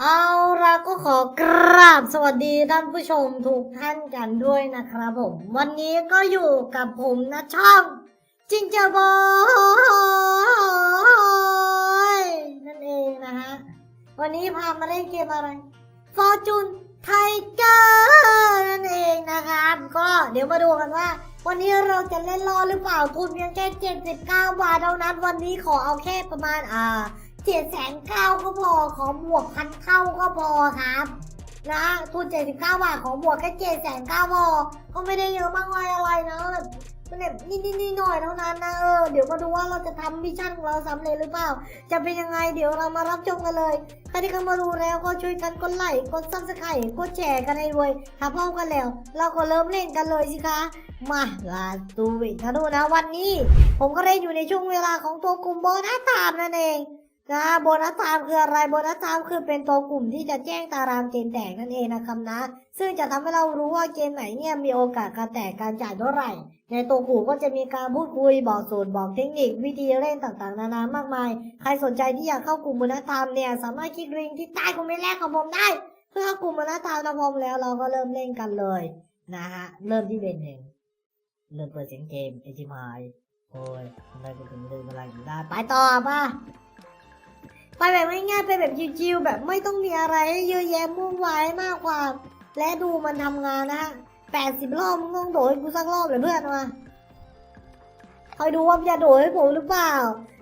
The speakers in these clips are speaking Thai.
เอาละก็ขอกราบสวัสดีท่านผู้ชมทุกท่านกันด้วยนะครับผม วันนี้ก็อยู่กับผมนะช่องจิงเจอบอยนั่นเองนะฮะ วันนี้พามาเล่นเกมอะไร Fortune Tiger นั่นเองนะครับ ก็เดี๋ยวมาดูกันว่า วันนี้เราจะเล่นรอหรือเปล่าทุนเพียงแค่ 79 บาทเท่านั้น วันนี้ขอเอาแค่ประมาณอ่า เจ็ดแสนเก้าก็พอขอบวกพันเท่าก็พอครับนะทุนเจ็ดสิบเก้าบาทขอบวกแค่เจ็ดแสนเก้าพอก็ไม่ได้เยอะมากมายอะไรนะแบบมันแบบนิดนิดหน่อยเท่านั้นนะเออเดี๋ยวมาดูว่าเราจะทำมิชชั่นของเราสำเร็จหรือเปล่า จะเป็นยังไงเดี๋ยวเรามารับชมกันเลยใครที่เข้ามาดูแล้วก็ช่วยกันกดไลค์กดซับสไครต์กดแชร์กันให้ด้วยถ้าพร้อมกันแล้ว เราก็เริ่มเล่นกันเลยสิคะมาลาตูวิทาดูนะวันนี้ ผมก็เล่นอยู่ในช่วงเวลาของตัวกลุ่มโบนัสตามนั่นเอง นะโบนัสไทม์คืออะไรโบนัสไทม์คือเป็นตัวกลุ่มที่จะแจ้งตารางเกมแตกนั่นเองนะครับนะ ซึ่งจะทำให้เรารู้ว่าเกมไหนเนี่ยมีโอกาสการแตกการจ่ายเท่าไหร่ ในตัวกลุ่มก็จะมีการพูดคุยบอกสูตรบอกเทคนิค วิธีเล่นต่างๆ นานามากมาย ใครสนใจที่อยากเข้ากลุ่มโบนัสไทม์เนี่ยสามารถคลิกลิงก์ที่ใต้คอมเมนต์แรกของผมได้ เพื่อเข้ากลุ่มโบนัสไทม์นะผมแล้วเราก็เริ่มเล่นกันเลยนะฮะเริ่มที่เบนหนึ่งเริ่มเปิดเสียงเกมไอจิมายโอ้ยทำไมกูถึงลืมอะไรอยู่ได้ไปต่อป่ะ ไปแบบง่ายๆไปแบบชิวๆแบบไม่ต้องมีอะไรเยอะแยะมุ่งวายมากกว่า และดูมันทำงานนะฮะแปดสิบรอบมึงต้องโดดให้กูสักรอบเลยเพื่อนมาคอยดูว่าจะโดดให้ผมหรือเปล่า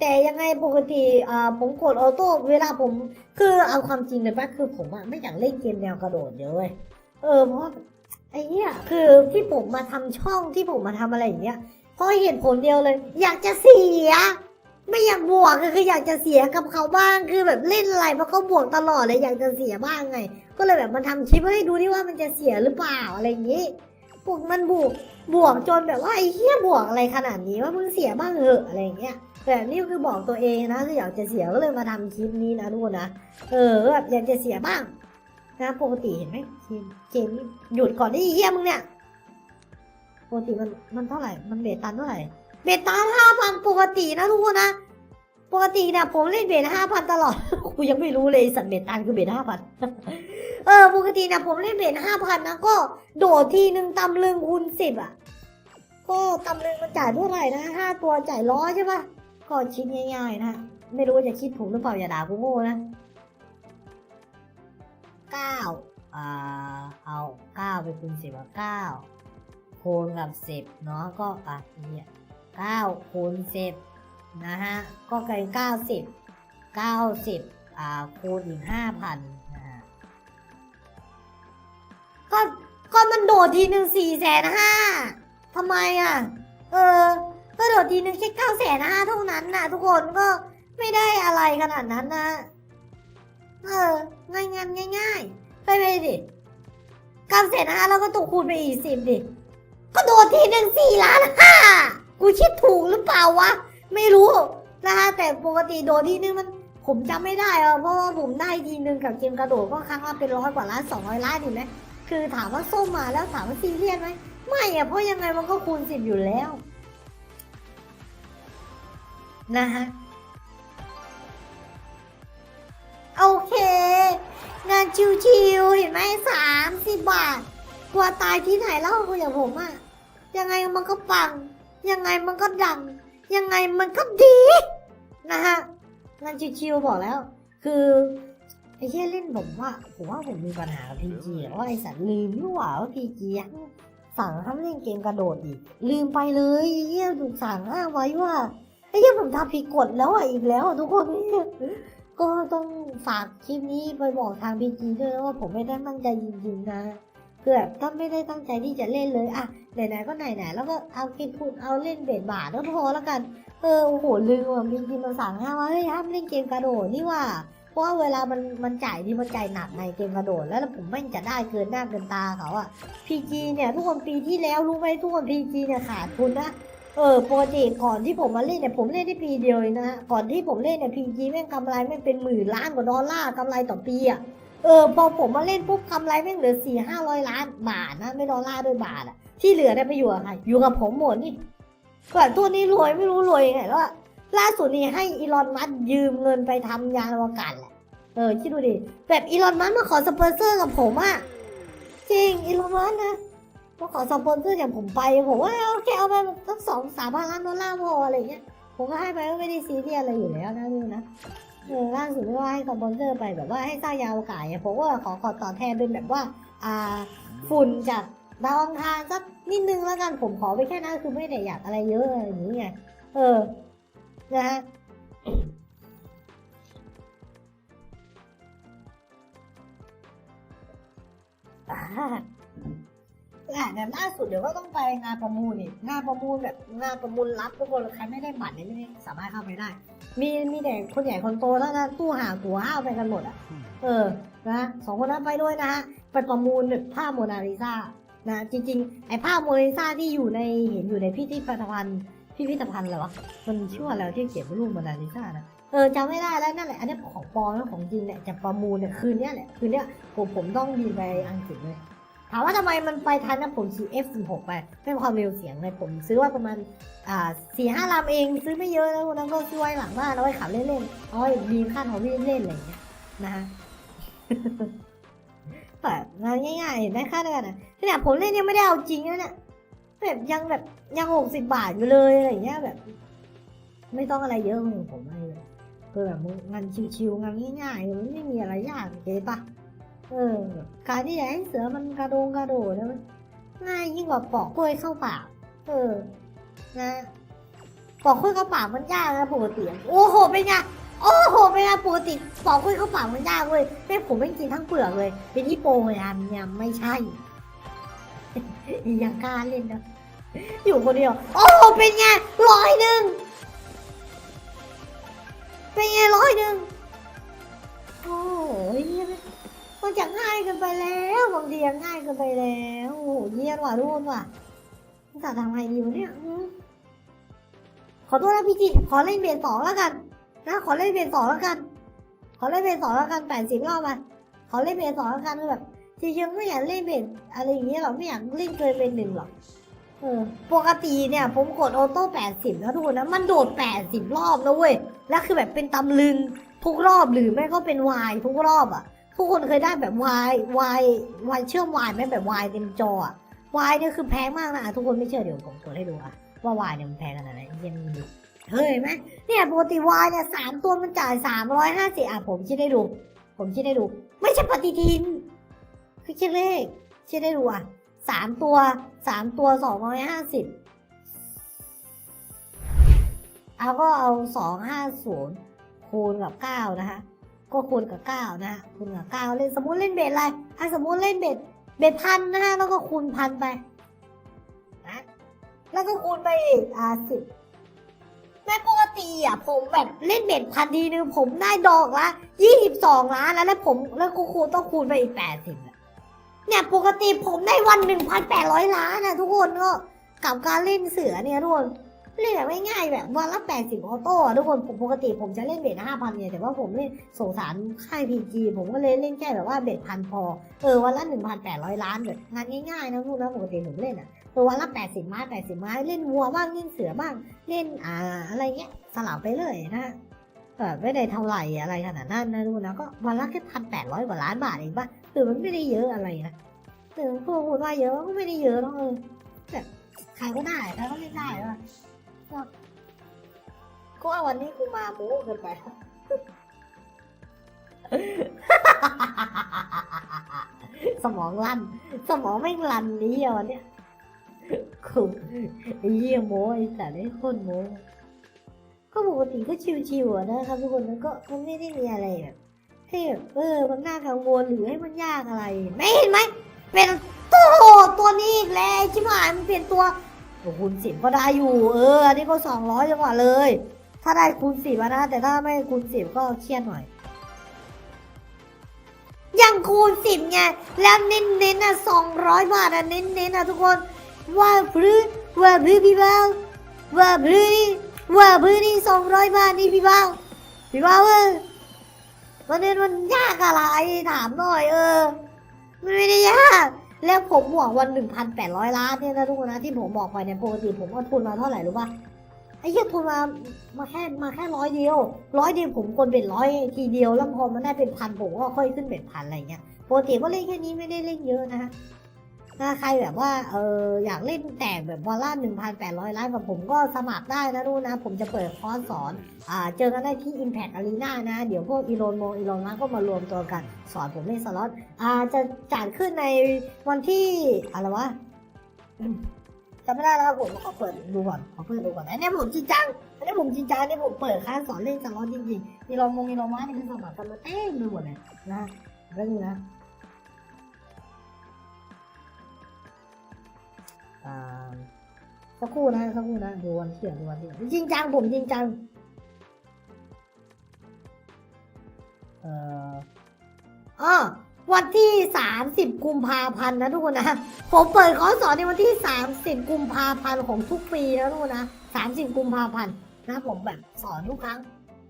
แต่ยังไงปกติอ่าผมกดออโต้เวลาผม คือเอาความจริงเลยปะคือผมอะไม่อยากเล่นเกมแนวกระโดดเยอะเว้ยเออเพราะไอ้เนี้ยคือที่ผมมาทำช่องที่ผมมาทำอะไรอย่างเงี้ยเพราะเหตุผลเดียวเลย อยากจะเสีย ไม่อยากบวกคืออยากจะเสียกับเขาบ้างคือแบบเล่นอะไรเพราะเขาบวกตลอดเลยอยากจะเสียบ้างไง ก็เลยแบบมาทำคลิปให้ดูดิว่ามันจะเสียหรือเปล่าอะไรอย่างนี้พวกมันบวกบวกจนแบบว่าไอ้เหี้ยบวกอะไรขนาดนี้ว่ามึงเสียบ้างเหอะอะไรอย่างเงี้ยแต่นี่คือบอกตัวเองนะคืออยากจะเสียก็เลยมาทำคลิปนี้นะทุกคนนะเออแบบอยากจะเสียบ้างนะปกติเห็นไหมเกมนี่หยุดก่อนที่เหี้ยมึงเนี่ยปกติมันมันเท่าไหร่ มันเบตันเท่าไหร่ เบต้าห้าพันปกตินะทุกคนนะ ปกติเนี่ยผมเล่นเบทห้าพันตลอด กูยังไม่รู้เลยสัตว์เบตันคือเบทห้าพันเออปกติเนี่ยผมเล่นเบทห้าพันนะก็โดดทีหนึ่งตำลึงคูณสิบอะ ก็ตำลึงมันจ่ายเท่าไหร่นะห้าตัวจ่ายร้อยใช่ปะก็คิดง่ายๆนะ ไม่รู้ว่าจะคิดถูกหรือเปล่าอย่าด่ากูโง่นะเก้าอ่าเอาเก้าไปคูณสิบอะเก้าคูณกับสิบเนาะก็อะเนี่ยเก้าคูณสิบ นะฮะ ก็เกินเก้าสิบเก้าสิบอ่าคูณอีกห้าพันนะฮะ ก็ก็มันโดดทีหนึ่งสี่แสนห้าทำไมอะ เออ ก็โดดทีหนึ่งแค่เก้าแสนห้าเท่านั้นน่ะทุกคนก็ไม่ได้อะไรขนาดนั้นนะ เออ ง่ายงานง่ายๆไปไปดิเก้าแสนห้าแล้วก็ตกคูณไปอีกสิบดิ ก็โดดทีหนึ่งสี่ล้านห้ากูคิดถูกหรือเปล่าวะ ไม่รู้นะคะแต่ปกติโดดที่นึงมันผมจำไม่ได้อะเพราะว่าผมได้ทีนึงกับเกมกระโดดก็ครั้งละเป็นร้อยกว่าล้านสองร้อยล้านอยู่ไหมคือถามว่าส้มมาแล้วถามว่าซีเรียสไหมไม่อะเพราะยังไงมันก็คูณสิบอยู่แล้วนะฮะโอเค งานชิวๆเห็นไหมสามสิบบาท กลัวตายที่ไหนเล่าคนอย่างผมอะยังไงมันก็ปัง ยังไงมันก็ดัง ยังไงมันก็ดีนะฮะงานชิวๆบอกแล้ว คือไอ้เชี่ยเล่นผมว่าผมว่าผมมีปัญหากับพีจีว่าไอสัตว์ลืมนี่หว่าว่าพีจีสั่งห้ามเล่นเกมกระโดดอีก ลืมไปเลยไอ้เหี้ยถูกสั่งอ้างไว้ว่าไอ้เหี้ยผมทำผิดกฎแล้วอะอีกแล้วทุกคนนี่ก็ต้องฝากคลิปนี้ไปบอกทางพีจีด้วยนะว่าผมไม่ได้ตั้งใจจริงๆนะคือแบบถ้าไม่ได้ตั้งใจที่จะเล่นเลยอะ ไหนๆก็ไหนๆแล้วก็เอาคิดพูดเอาเล่นเบ็ดบาทก็พอแล้วกัน เออโอ้โหลืมว่ะมีทีมาสั่งห้ามว่าเฮ้ยห้ามเล่นเกมกระโดดนี่ว่าเพราะว่าเวลามันมันจ่ายดีมันจ่ายหนักในเกมกระโดดแล้วผมไม่จะได้เกินหน้าเกินตาเขาอะพีจีเนี่ยทุกคนปีที่แล้วรู้ไหมทุกคนพีจีเนี่ยขาดทุนนะเออปกติก่อนที่ผมมาเล่นเนี่ยผมเล่นได้ปีเดียวนะฮะก่อนที่ผมเล่นเนี่ยพีจีแม่งกำไรแม่งเป็นหมื่นล้านกว่าดอลลาร์กำไรต่อปีอะเออพอผมมาเล่นปุ๊บกำไรแม่งเหลือสี่ห้าร้อยล้านบาทนะไม่ดอลลาร์ด้วยบาทอะ ที่เหลือได้ไปอยู่กับใครอยู่กับผมหมดนี่ก่อนตัวนี้รวยไม่รู้รวยยังไงแล้วอะล่าสุดนี่ให้อีลอนมัสยืมเงินไปทำยานอวกาศแหละเออคิดดูดิแบบอีลอนมัสมาขอสปอนเซอร์กับผมอะจริงอีลอนมัสนะมาขอสปอนเซอร์จากผมไปผมว่าโอเคเอาไปสักสองสามพันล้านดอลลาร์พออะไรเงี้ยผมก็ให้ไปก็ไม่ได้ซีเรียสอะไรอยู่แล้วนะดูนะเออล่าสุดก็ให้สปอนเซอร์ไปแบบว่าให้สร้างยานอวกาศอะผมว่าขอขอตอบแทนเป็นแบบว่า อ่า ฝุ่นจาก ดาวอังคารสักนิดนึงแล้วกันผมขอไปแค่นั้นคือไม่ได้อยากอะไรเยอะอะไรอย่างนี้ไงเออนะฮะอ่าอ่าเนี่ยล่าสุดเดี๋ยวก็ต้องไปงานประมูลนี่งานประมูลแบบงานประมูลรับทุกคนใครไม่ได้บัตรเนี่ยไม่สามารถเข้าไปได้ มีมีแต่คนใหญ่คนโตแล้วนะตู้หาตัวห้าวไปกันหมดอะ เออนะสองคนนั้นไปด้วยนะฮะไปประมูลแบบภาโมนาลิซา นะจริงๆ ไอ้ภาพโมนาลิซาที่อยู่ในเห็นอยู่ในพิพิธภัณฑ์พิพิธภัณฑ์อะไรวะมันชื่อว่าอะไรที่เขียนรูปโมนาลิซานะเออจำไม่ได้แล้วนั่นแหละอันนี้ของปลอมแล้วของจริงเนี่ยจะประมูลเนี่ยคืนเนี้ยแหละคืนเนี้ยผมผมต้องบินไปอังกฤษเลยถามว่าทำไมมันไปทันนะผมซื้อ F16 ไปไม่ความเร็วเสียงเลยผมซื้อว่าประมาณอ่าสี่ห้าลำเองซื้อไม่เยอะแล้ววันนั้นก็ซื้อไว้หลังบ้านเอาไว้ขับเล่นๆเอาไว้บีมขั้นของวิ่งเล่นอะไรอย่างเงี้ยนะฮะ แบบงานง่ายๆเห็นไหมค่าเดือนอะขนาดผมเล่นยังไม่ได้เอาจริงนะเนี่ยแบบยังแบบยังหกสิบบาทอยู่เลยอะไรเงี้ยแบบ ไม่ต้องอะไรเยอะของผมเลยคือแบบงานชิวๆงานง่ายๆมันไม่มีอะไรยากเก็ตปะเออการที่อยากให้เสือมันกระโดงกระโดดนะมันง่ายยิ่งกว่าปอกกล้วยเข้าปากเออ นะปอกกล้วยเข้าปากมันยากนะปกติโอ้โหเป็นไง โอ้โหเป็นไงปกติปอกกล้วยเข้าปากมันยากเว้ยแม่ผมไม่กินทั้งเปลือกเลย เป็นที่โปรยามยไม่ใช่ อยังกล้าเล่นนะอยู่คนเดียว โอ้โหเป็นไงร้อยหนึ่งเป็นไงร้อยหนึ่งโอ้ยมันจะง่ายเกันไปแล้วบางทียังง่ายเกันไปแล้วโอ้โหเยี่ยนว่ะทุกคนว่ะจะทำไงดีวะเนี่ยขอโทษนะพี่จิขอเล่นเบสสองแล้วกัน นะขอเล่นเบสสองแล้วกัน ขอเล่นเบสสองแล้วกันแปดสิบรอบมาขอเล่นเบสสองแล้วกันแบบจริงๆไม่อยากเล่นเบสอะไรอย่างเงี้ยหรอกไม่อยากเล่นเกินเป็นหนึ่งหรอกเออปกติเนี่ยผมกดออโต้แปดสิบนะทุกคนนะมันโดดแปดสิบรอบนะเว้ยแล้วคือแบบเป็นตำลึงทุกรอบหรือไม่ก็เป็นวายทุกรอบอะทุกคนเคยได้แบบวายวายวายเชื่อมวายไหมแบบวายเต็มจออะวายเนี่ยคือแพงมากนะทุกคนไม่เชื่อเดี๋ยวผมกดให้ดูอะว่าวายเนี่ยมันแพงขนาดไหนยังดูเฮ้ย เห็นไหมเนี่ยปกติวายเนี่ยสามตัวมันจ่ายสามร้อยห้าสิบอะผมคิดได้ดู ผมคิดได้ดู ไม่ใช่ปฏิทิน คือคิดเลขคิดได้ดูอะสามตัวสามตัวสองร้อยห้าสิบเอาก็เอาสองห้าศูนย์คูณกับเก้านะคะก็คูณกับเก้านะฮะคูณกับเก้าเล่นสมมติเล่นเบ็ดอะไรอะสมมติเล่นเบ็ดเบ็ดพันนะฮะแล้วก็คูณพันไปนะแล้วก็คูณไปอีกอ่าสิบ แม่ปกติอะผมแบบเล่นเบ็ดพันทีนึงผมได้ดอกละยี่สิบสองล้านแล้วแล้วผมแล้วก็คูต้องคูณไปอีกแปดสิบเนี่ยปกติผมได้วันหนึ่งพันแปดร้อยล้านนะทุกคนก็กับการเล่นเสือเนี่ยทุกคนเล่นแบบง่ายๆแบบวันละแปดสิบออโต้ทุกคนผมปกติผมจะเล่นเบ็ดห้าพันเนี่ยแต่ว่าผมเล่นสงสารค่ายพีจีผมก็เลยเล่นแค่แบบว่าเบ็ดพันพอเออวันละหนึ่งพันแปดร้อยล้านแบบงานง่ายๆนะพูดนะปกติผมเล่นอะ เออวันละแปดสิบไม้แปดสิบไม้เล่นวัวบ้างเล่นเสือบ้าง เล่นอ่าอะไรเงี้ยสลับไปเลยนะเออไม่ได้เท่าไหร่อะไรขนาดนั้นนะดูนะก็วันละแค่พันแปดร้อยกว่าล้านบาทเองป่ะคือมันไม่ได้เยอะอะไรนะเออพวกคุณว่าเยอะก็ไม่ได้เยอะหรอกเออแบบใครก็ได้ใครก็เล่นได้ว่ะก็ก็ว่าวันนี้กูมาโม้เกินไปสมองลั่น สมองไม่งลั่นนี้อะวันเนี้ย คุไอ้เหี้ยโม้ไอ้แต่ได้คนโม้ก็ปกติก็ชิวๆอะนะครับทุกคนมันก็มันไม่ได้มีอะไรแบบให้แบบเออมันน่ากังวลหรือให้มันยากอะไร ไม่เห็นไหมเป็นตัวตัวนี้อีกแล้วชิบหายมันเปลี่ยนตัวคูณสิบก็ได้อยู่ เอออันนี้ก็สองร้อยจังหวะเลย ถ้าได้คูณสิบอะนะแต่ถ้าไม่คูณสิบก็เครียดหน่อยยังคูณสิบไงแล้วเน้นเน้นๆอะสองร้อยบาทอะเน้นเน้นๆอะทุกคน ว่าพื้นว่าพื้นพี่เบาว่าพื้นนี่ว่าพื้นนี่สองร้อยบาทนี่พี่เบาพี่เบาเออมันเน้มันยากอะไรถามหน่อยเออมันไม่ได้ยากแล้วผมบอกวันหนึ่งพันแปดร้อยล้านเนี่ยนะทุกคนนะที่ผมบอกไปเนี่ยปกติผมเอาทุนมาเท่าไหร่รู้ป่ะไอ้เหี้ยทุนมามาแค่มาแค่ร้อยเดียวร้อยเดียวผมกดเบ็ดร้อยทีเดียวแล้วพอมันได้เป็นพันผมก็ค่อยขึ้นเบ็ดพันอะไรเงี้ยปกติก็เล่นแค่นี้ไม่ได้เล่นเยอะนะฮะ ถ้าใครแบบว่าเอออยากเล่นแตกแบบวอลล่าหนึ่งพันแปดร้อยล้านกับผมก็สมัครได้นะรู้นะ ผมจะเปิดคอร์สสอนอ่าเจอกันได้ที่ Impact Arena นะ เดี๋ยวพวกอีโลนโมอีโลนมาก็มารวมตัวกัน สอนผมเล่นสล็อตอ่าจะจัดขึ้นในวันที่อะไรวะจำไม่ได้แล้วผมขอเปิดดูก่อนขอเปิดดูก่อนอันนี้ผมจริงจังอันนี้ผมจริงจังอันนี้ผมเปิดคลาสสอนเล่นสล็อตจริงๆอีโลนโมอีโลนมานี่คือสมัครกันมาเต็มไปหมดเลยนะเรื่องนี้นะ สักครู่นะสักครู่นะดูวันเที่ยงดูวันเที่ยงจริงจังผมจริงจังเอ่ออ้อวันที่ 30 กุมภาพันธ์นะทุกคนนะ ผมเปิดคอร์สสอนในวันที่ 30 กุมภาพันธ์ของทุกปีนะทุกคนนะ 30 กุมภาพันธ์นะผมแบบสอนทุกครั้ง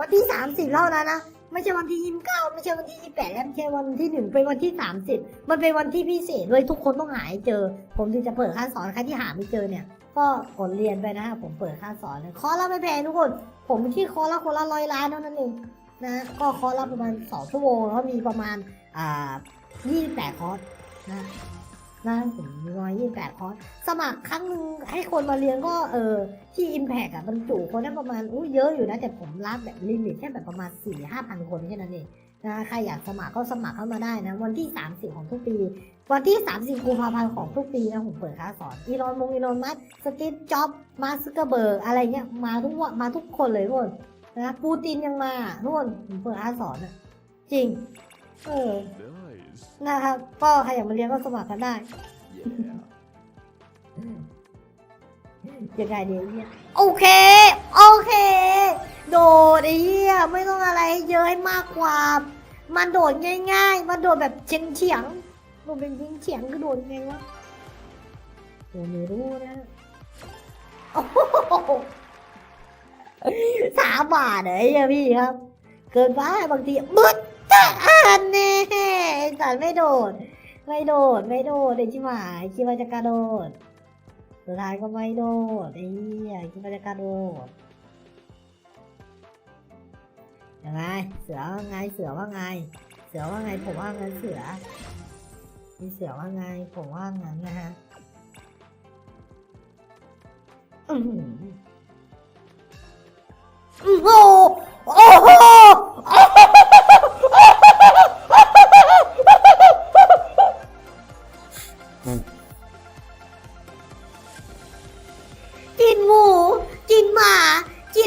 วันที่ 30เท่านั้นนะ ไม่ใช่วันที่29ไม่ใช่วันที่28และไม่ใช่วันที่1เป็นวันที่30มันเป็นวันที่พิเศษเลยทุกคนต้องหาให้เจอ ผมถึงจะเปิดค่าสอนใครที่หาไม่เจอเนี่ย ก็กดเรียนไปนะผมเปิดค่าสอนคอร์สละไม่แพงทุกคน ผมที่คอร์สละคนละร้อยล้านเท่านั้นเองนะก็คอร์สละประมาณสองชั่วโมงแล้วมีประมาณอ่ายี่แปดคอร์สนะ นะผมมีประมาณยี่แปดคอร์สสมัครครั้งหนึ่งให้คนมาเรียนก็เออที่ Impact อะบรรจุคนได้ประมาณอู้เยอะอยู่นะ แต่ผมรับแบบลิมิตแค่แบบประมาณสี่ห้าพันคนแค่นั้นเองนะใครอยากสมัครก็สมัครเข้ามาได้นะ วันที่ 30 ของทุกปี วันที่ 30กุมภาพันธ์ของทุกปีนะผมเปิดคลาสสอนอีลอนมงอีลอนมัสสตีฟจ็อบมาสกอร์เบิร์กอะไรเงี้ยมาทุกวันมาทุกคนเลยทุกคนนะปูตินยังมาทุกคนผมเปิดอาสอนอะจริง เออ นะครับก็ใครอยากมาเรียนก็สมัครกันได้ Yeah. ยังไงดีเนี่ยโอเค โอเค โดดไอ้เหี้ยไม่ต้องอะไรให้เยอะให้มากกว่า มันโดดง่าย ๆ มันโดดแบบเฉียงเฉียงๆโดดเป็นเฉียงเฉียงๆคือโดดยังไงวะโดดไม่รู้นะโอ้โหสามบาทเหรอไอ้เหี้ยพี่ครับ เกินไปบางทีบึ้ด จ้าอันนี่ไอ้สัตว์ไม่โดด ไม่โดด ไม่โดดไอ้ชิบหายคิดว่าจะกระโดด สุดท้ายก็ไม่โดดไอ้เหี้ยคิดว่าจะกระโดดยังไง เสือว่าไง เสือว่าไง เสือว่าไง ผมว่างั้นเสือมีเสือว่าไง ผมว่างั้นนะฮะ อือ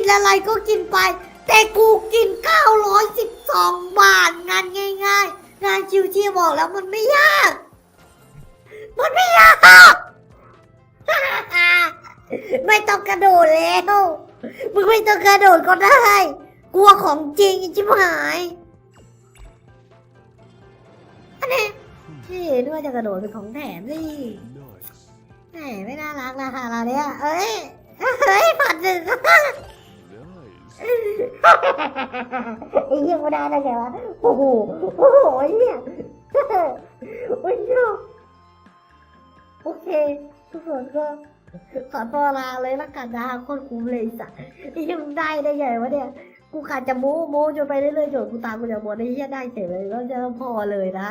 นอะไรก็กินไป แต่กูกิน 912 บาทงานง่าย ๆ งานชิวๆบอกแล้วมันไม่ยาก มันไม่ยาก ไม่ต้องกระโดดแล้ว มึงไม่ต้องกระโดดก็ได้ กลัวของจริงจิบหายอันนี้นี่ด้วยจะกระโดดเป็นของแถมสิ Nice. แหมไม่น่ารักนะคะเราเนี่ยเอ้ย เฮ้ยผัดหนึ่ง Nice. ไอ้เหี้ยไม่ได้ได้ไงวะโอ้โหโอ้โหไอ้เหี้ยโอ้ยโอเคทุกคนก็ขอตัวลาเลยละกันนะโคนคุ้มเลยสัสไอ้เหี้ยังได้ได้ไงวะเนี่ยกูขาดจะโม้โม้จนไปเรื่อยๆจนกูตามกูจะหมดไอ้เหี้ยได้เฉยเลยแล้วจะพอเลยนะ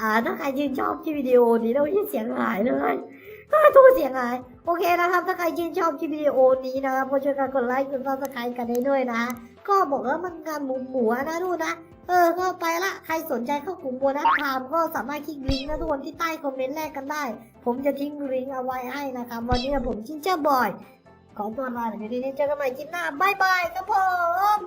อ่าถ้าใครชื่นชอบคลิปวิดีโอนี้แล้วยิ่งเสียงหายเลย ทุกเสียงหายโอเคนะครับ ถ้าใครชื่นชอบคลิปวิดีโอนี้นะครับก็ช่วยกันกดไลค์กดซับสไครต์กันได้ด้วยนะ ก็บอกว่ามันงานหมูหมูๆนะทุกนะเออ ก็ไปละ ใครสนใจเข้ากลุ่มโบนัสไทม์ก็สามารถคลิกลิงก์นะทุกคนที่ใต้คอมเมนต์แรกกันได้ ผมจะทิ้งลิงก์เอาไว้ให้นะครับ วันนี้ผมชินเจ้าบอย ขอตัวลาไปทีนี้เจอกันใหม่คลิปหน้าบายบายครับผม